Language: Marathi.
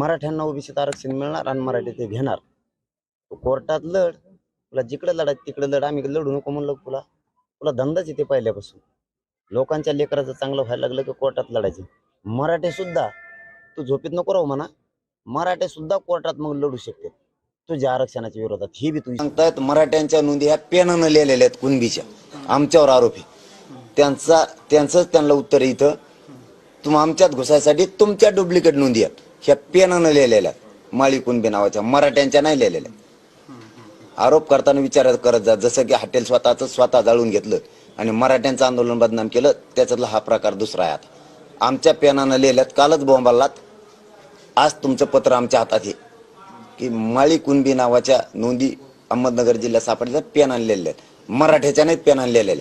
मराठ्यांना ओबीसीत आरक्षण मिळणार आणि मराठी ते घेणार. कोर्टात लढ तुला जिकडे लढा तिकडे लढ आम्ही लढू नको म्हणलं तुला. तुला धंदाच येते पहिल्यापासून. लोकांच्या लेकराचं चांगलं व्हायला लागलं की कोर्टात लढायचं. मराठे सुद्धा तू झोपेत नको राहू म्हणा. मराठे सुद्धा कोर्टात मग लढू शकते. तुझ्या आरक्षणाच्या विरोधात. ही बी तुझी सांगतात मराठ्यांच्या नोंदी ह्या पेनानं लिहिलेल्या आहेत कुणबीच्या. आमच्यावर आरोपी त्यांचा त्यांचंच त्यांना उत्तर इथं. तुम आमच्यात घुसायसाठी तुमच्या डुप्लिकेट नोंदी आहेत. ह्या पेनानं लिहिलेल्या माळी कुणबी नावाच्या मराठ्यांच्या नाही लिहिलेल्या आरोप करताना विचार करत जा जसं की हॉटेल स्वतःच स्वतः जाळून घेतलं आणि मराठ्यांचं आंदोलन बदनाम केलं त्याच्यातला हा प्रकार दुसरा आहे आता. आमच्या पेनानं लिहिल्यात कालच बोंबालात आज तुमचं पत्र आमच्या हातात आहे. की माळी कुणबी नावाच्या नोंदी अहमदनगर जिल्ह्यात सापडल्या पेन आणलेल्या आहेत. मराठ्याच्या नाहीत पेन आणलेल्या